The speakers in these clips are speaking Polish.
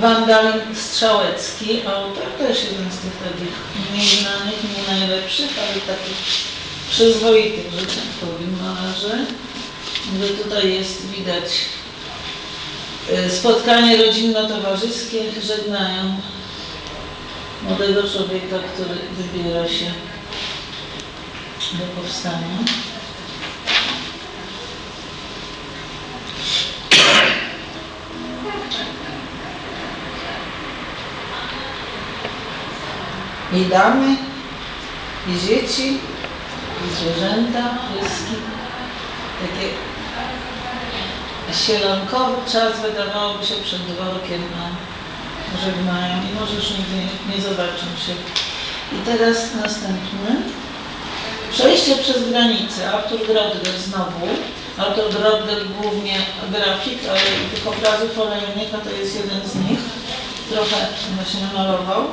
Wandal Strzałecki, autor też jeden z tych takich mniej nie najlepszych, ale takich przyzwoitych, że tak powiem, malarzy. Że tutaj jest widać e, spotkanie rodzinno-towarzyskie, żegnają młodego człowieka, który wybiera się do powstania. I damy, i dzieci, i zwierzęta, pieski. Takie sielankowy czas wydawałoby się przed dworkiem, a żegnają i może już nigdy nie, nie zobaczą się. I teraz następny. Przejście przez granicę. Artur Brodel znowu. Artur Brodel głównie grafik, ale tych obrazów olejnika to jest jeden z nich. Trochę właśnie namalował.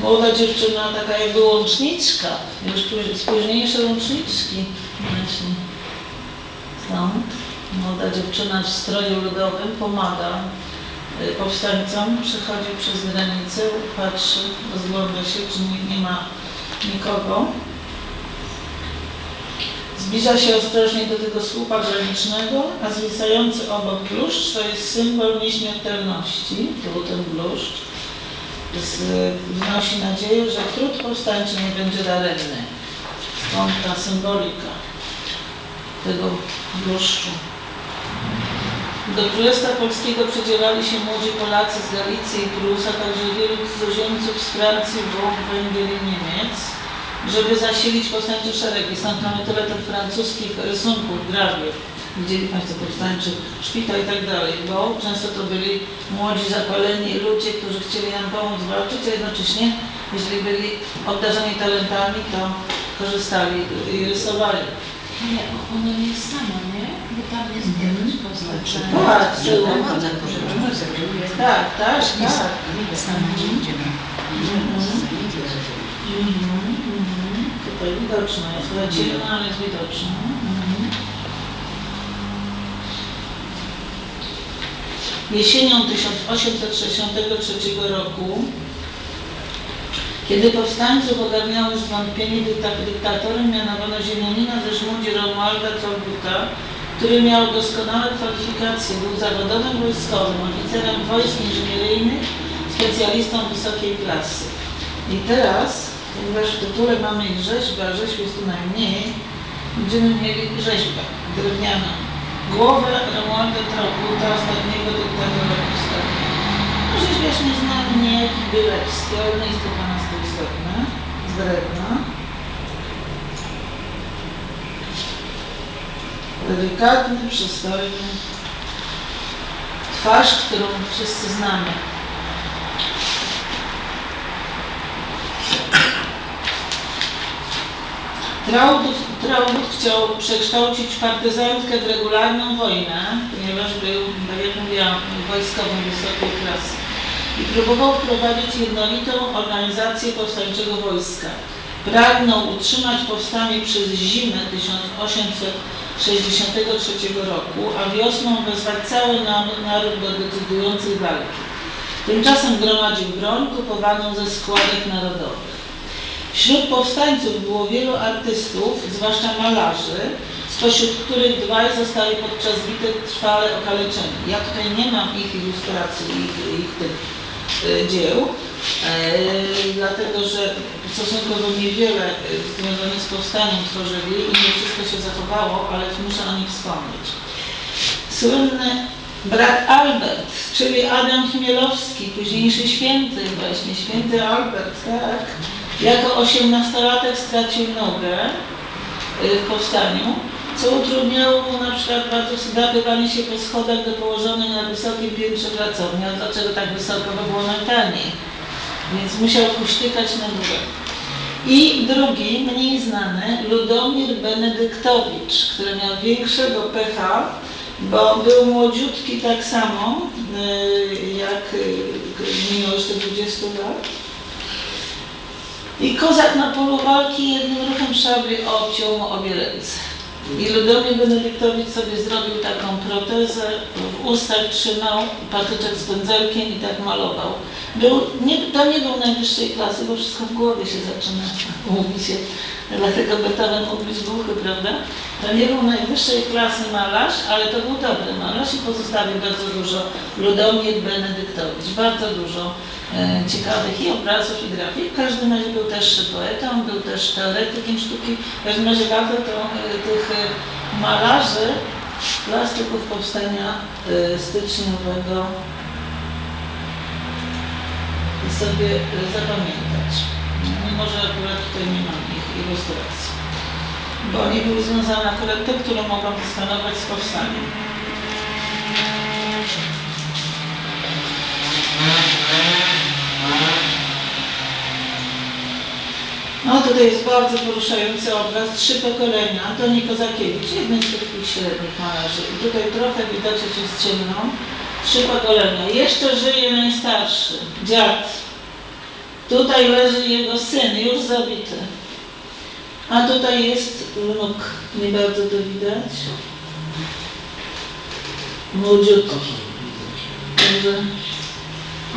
Młoda dziewczyna, taka jakby łączniczka, już póź- z późniejsze łączniczki. Właśnie. Stąd. Młoda dziewczyna w stroju ludowym pomaga y, powstańcom, przechodzi przez granicę, patrzy, rozgląda się, czy nie, nie ma nikogo. Zbliża się ostrożnie do tego słupa granicznego, a zwisający obok bluszcz to jest symbol nieśmiertelności, tu ten bluszcz wnosi nadzieję, że trud powstańczy nie będzie daremny. Stąd ta symbolika tego bluszczu. Do Królestwa Polskiego przedzielali się młodzi Polacy z Galicji i Prus, a także wielu cudzoziemców z Francji, Włoch, Węgier i Niemiec, żeby zasilić powstańcze szeregi. Stąd mamy tyle tych francuskich rysunków, grawier. Widzieli Państwo powstańczy szpital i tak dalej, bo często to byli młodzi, zapaleni ludzie, którzy chcieli nam pomóc walczyć, a jednocześnie, jeżeli byli obdarzeni talentami, to korzystali i rysowali. Nie, ona nie jest sama, nie? Bo tam jest jakaś postać. że- Tak, ona Tak, zaprzeżuje. tak, tak. Sama nie idziemy. Mhm, mhm. Tutaj widoczna jest, ciemna, ale jest widoczna. Mhm. Jesienią 1863 roku, kiedy powstańców ogarniało już zwątpienie, dykta- dyktatorem mianowano ziemianina ze Żmudzi Romualda Trolbuta, który miał doskonałe kwalifikacje, był zawodowym wojskowym, oficerem wojsk inżynieryjnych, specjalistą wysokiej klasy. I teraz, ponieważ w tytule mamy rzeźba, rzeźb jest tu najmniej, będziemy mieli rzeźbę drewnianą. Głowę Romualda Trolbuta, ostatniego dyktatora historii. No, rzeźbiarz nie zna niejaki jest to dla nas to istotne, z drewna. Delikatny, przystojny. Twarz, którą wszyscy znamy. Traubut chciał przekształcić partyzantkę w regularną wojnę, ponieważ był, tak jak mówiłam, wojskowym wysokiej klasy. I próbował wprowadzić jednolitą organizację powstańczego wojska. Pragnął utrzymać powstanie przez zimę 1863 roku, a wiosną wezwać cały naród do decydującej walki. Tymczasem gromadził broń kupowaną ze składek narodowych. Wśród powstańców było wielu artystów, zwłaszcza malarzy, spośród których dwaj zostali podczas bitew trwale okaleczeni. Ja tutaj nie mam ich ilustracji, ich, ich tych e, dzieł, e, dlatego że stosunkowo niewiele e, związane z powstaniem tworzyli i nie wszystko się zachowało, ale muszę o nich wspomnieć. Słynny brat Albert, czyli Adam Chmielowski, późniejszy święty właśnie, święty Albert, tak. Jako osiemnastolatek stracił nogę y, w powstaniu, co utrudniało mu na przykład bardzo wdrapywanie się po schodach do położonej na wysokim piętrze pracowni. A dlaczego tak wysoko? Bo było najtaniej. Więc musiał kuśtykać na górę. I drugi, mniej znany, Ludomir Benedyktowicz, który miał większego pecha, bo był młodziutki tak samo, y, jak y, minął jeszcze 20 lat. I kozak na polu walki jednym ruchem szabli obciął mu obie ręce. I Ludomir Benedyktowicz sobie zrobił taką protezę, w ustach trzymał patyczek z pędzelkiem i tak malował. Był, nie, to nie był najwyższej klasy, bo wszystko w głowie się zaczyna mówi się. Dlatego Beethoven mógł być głuchy, prawda? To nie był najwyższej klasy malarz, ale to był dobry malarz i pozostawił bardzo dużo. Ludomir Benedyktowicz, bardzo dużo e, ciekawych i obrazów, i grafik. W każdym razie był też poetą, był też teoretykiem sztuki. W każdym razie warto to, e, tych e, malarzy, plastyków powstania e, styczniowego sobie zapamiętać. Mimo, że akurat tutaj nie mam ich ilustracji. Bo oni były związane akurat te, które mogą stanować z powstaniem. No tutaj jest bardzo poruszający obraz, trzy pokolenia. Antoni Kozakiewicz, jeden z takich średnich malarzy. I tutaj trochę widać, jest ciemno. Trzy pokolenia. Jeszcze żyje najstarszy, dziad. Tutaj leży jego syn, już zabity. A tutaj jest wnuk, nie bardzo to widać. Młodziutki. Także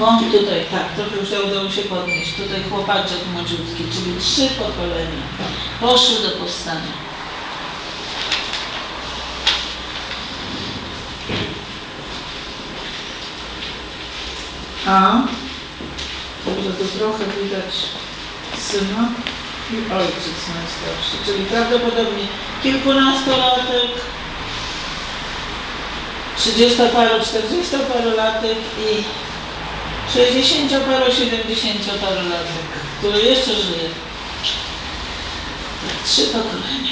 o, tutaj, tak, trochę już udało się podnieść. Tutaj chłopaczek młodziutki, czyli trzy pokolenia poszły do powstania. A, także tu trochę widać syna i ojciec najstarszy, czyli prawdopodobnie kilkunastolatek, trzydziestoparu, czterdziestoparolatek i 60-paro, 70-parolatek, który jeszcze żyje. Tak, trzy pokolenia.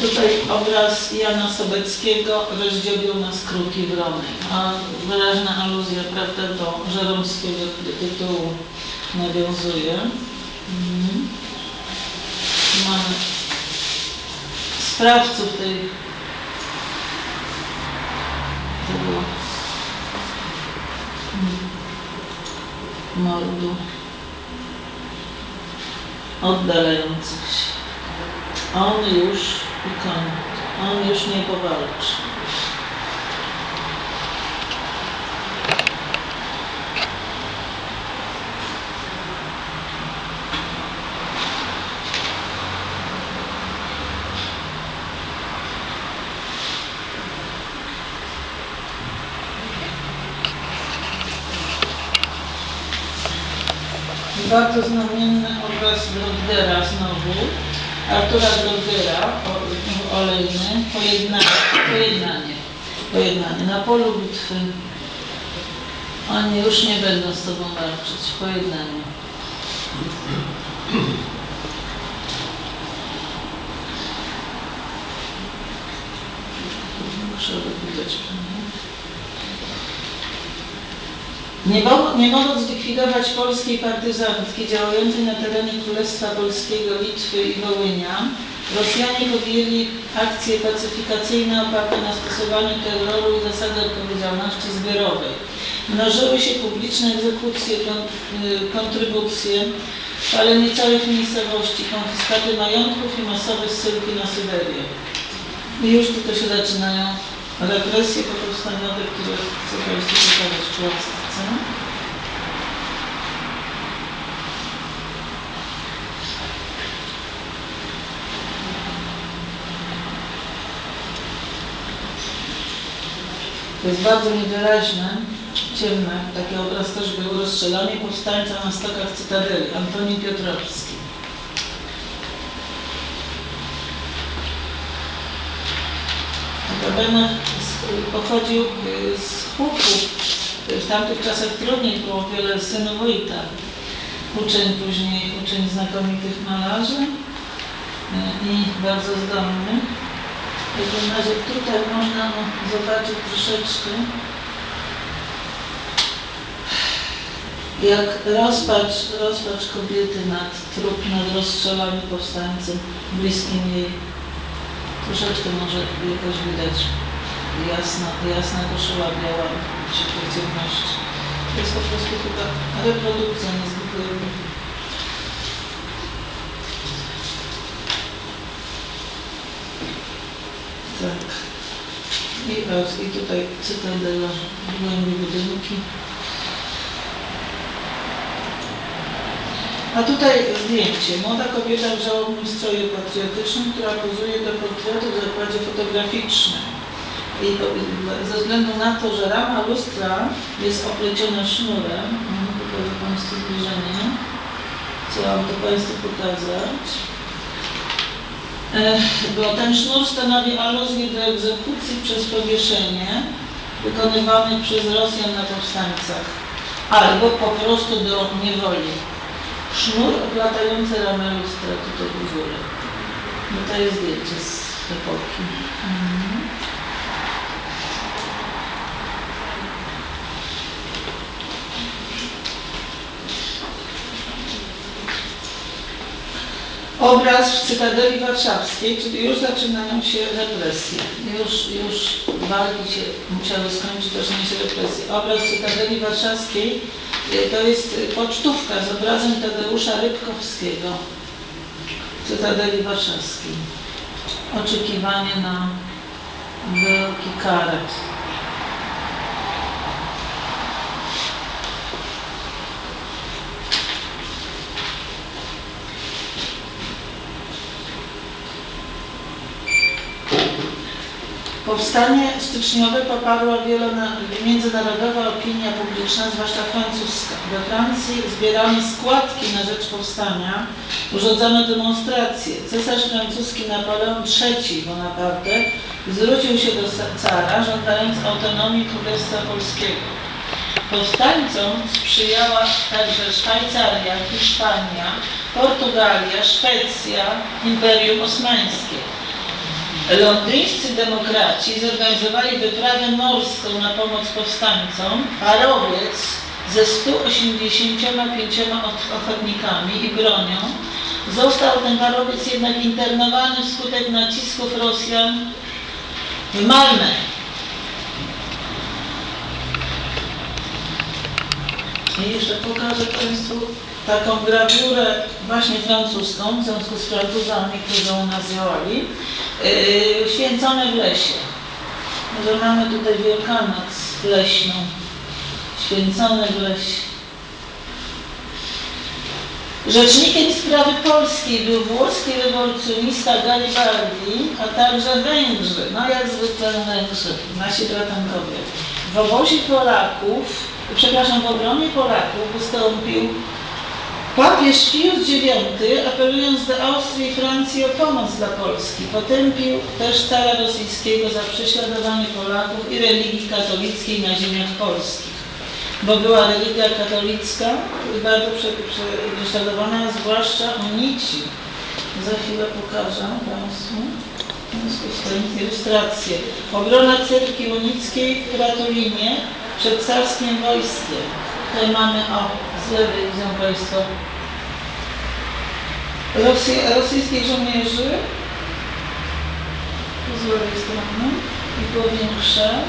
Tutaj obraz Jana Sobeckiego rozdziobił na skróty wronek. A wyraźna aluzja, prawda, do żeromskiego tytułu nawiązuje. Mhm. Mamy sprawców tej tego mordu oddalających się. On już ukończy, on już nie powalczy. Bardzo znamienny obraz Brodgera znowu. Artura Brodgera, o- olejny, pojednanie, pojednanie, pojednanie. Na polu bitwy oni już nie będą z Tobą walczyć, pojednanie. Muszę widać pewnie. Nie, nie mogąc zlikwidować polskiej partyzantki działającej na terenie Królestwa Polskiego, Litwy i Wołynia, Rosjanie podjęli akcje pacyfikacyjne oparte na stosowaniu terroru i zasady odpowiedzialności zbiorowej. Mnożyły się publiczne egzekucje, y, kontrybucje, palenie całych miejscowości, konfiskaty majątków i masowe zsyłki na Syberię. I już tutaj się zaczynają represje powstaniowe, które chcę Państwu pokazać w plastyce. To jest bardzo niewyraźne, ciemne. Taki obraz też był rozstrzelanie powstańca na stokach Cytadeli, Antoni Piotrowski. Notabene pochodził y, z chłopów. W tamtych czasach trudniej było wiele synów wójta. Uczeń później, uczeń znakomitych malarzy y, i bardzo zdolny. W każdym razie tutaj można zobaczyć troszeczkę jak rozpacz, rozpacz kobiety nad trup, nad rozstrzelanym powstańcem bliskim jej Troszeczkę może jakoś widać jasna, jasna koszula biała, przy ciemności. To jest po prostu chyba reprodukcja niezwykle Tak. I, I tutaj cytadela, głębi budynki. A tutaj zdjęcie. Młoda kobieta w żałobnym stroju patriotycznym, która pozuje do portretu w zakładzie fotograficznym. Ze względu na to, że rama lustra jest opleciona sznurem, mhm, pokażę Państwu zbliżenie, chciałam to Państwu pokazać, bo ten sznur stanowi aluzję do egzekucji przez powieszenie wykonywanych przez Rosjan na powstańcach, albo po prostu do niewoli. Sznur oplatający ramę lustra tutaj u góry. No to jest zdjęcie z epoki. Obraz w Cytadeli Warszawskiej, czyli już zaczynają się represje. Już, już walki się musiały skończyć, zaczynają się represje. Obraz w Cytadeli Warszawskiej y, to jest pocztówka z obrazem Tadeusza Rybkowskiego w Cytadeli Warszawskiej. Oczekiwanie na wielki karet. Powstanie styczniowe poparła wielona, międzynarodowa opinia publiczna, zwłaszcza francuska. We Francji zbierano składki na rzecz powstania, urządzono demonstracje. Cesarz francuski Napoleon III Bonaparte zwrócił się do cara, żądając autonomii Królestwa Polskiego. Powstańcom sprzyjała także Szwajcaria, Hiszpania, Portugalia, Szwecja, Imperium Osmańskie. Londyńscy demokraci zorganizowali wyprawę morską na pomoc powstańcom. Parowiec ze 185 och- ochotnikami i bronią został ten parowiec jednak internowany wskutek nacisków Rosjan w Malmę. I jeszcze pokażę Państwu taką grawiurę właśnie francuską, w związku z Francuzami, którzy u nas działali, yy, święcone w lesie. Że mamy tutaj Wielkanoc leśną, święcone w lesie. Rzecznikiem sprawy polskiej był włoski rewolucjonista Garibaldi, a także Węgrzy, no jak zwykle Węgrzy, nasi bratankowie. W obozie Polaków, przepraszam, w obronie Polaków wystąpił papież Pius IX, apelując do Austrii i Francji o pomoc dla Polski. Potępił też cara rosyjskiego za prześladowanie Polaków i religii katolickiej na ziemiach polskich bo była religia katolicka bardzo prze, prze, prześladowana, zwłaszcza unici. Za chwilę pokażę Państwu. W ilustrację. Obrona cerkwi unickiej w Kratulinie przed carskim wojskiem. Tutaj mamy, o, lewej widzą Państwo, Rosji, rosyjskich żołnierzy. Z lewej strony i powiększę.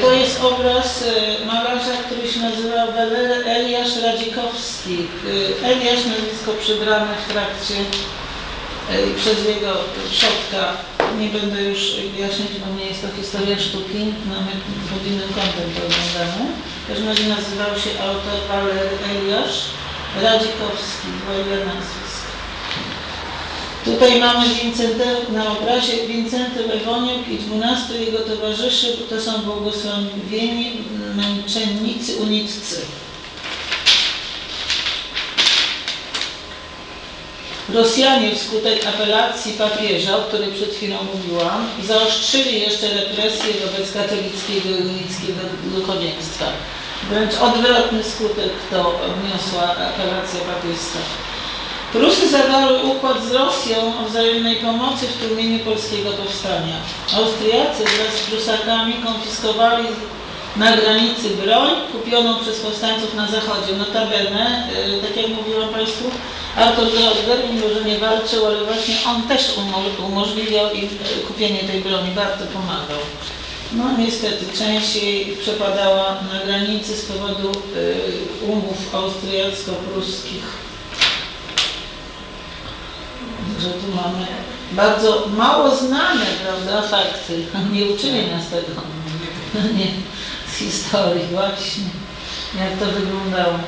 To jest obraz e, malarza, który się nazywa Eliasz Radzikowski. E, Eliasz nazwisko przybrane w trakcie i przez jego przodka. Nie będę już wyjaśniać, bo nie jest to historia sztuki, mamy pod innym kątem to oglądamy. W każdym razie nazywał się autor Walery Eliasz Radzikowski, dwoje nazwisk. Tutaj mamy Wincentę, na obrazie Wincenty Lewoniuk i 12 jego towarzyszy, to są błogosławieni męczennicy uniccy. Rosjanie wskutek apelacji papieża, o której przed chwilą mówiłam, zaostrzyli jeszcze represje wobec katolickiego i unickiego duchowieństwa. Wręcz odwrotny skutek to wniosła apelacja papieska. Prusy zawarły układ z Rosją o wzajemnej pomocy w tłumieniu polskiego powstania. Austriacy wraz z Prusakami konfiskowali na granicy broń kupioną przez powstańców na zachodzie. Notabene, y, tak jak mówiłam Państwu, Arthur Grosger, mimo że nie walczył, ale właśnie on też umo- umożliwiał im y, kupienie tej broni, bardzo pomagał. No niestety, część jej przepadała na granicy z powodu y, umów austriacko-pruskich. Że tu mamy bardzo mało znane, prawda, fakty. Nie uczyli nas tego. Nie, historii właśnie, jak to wyglądało.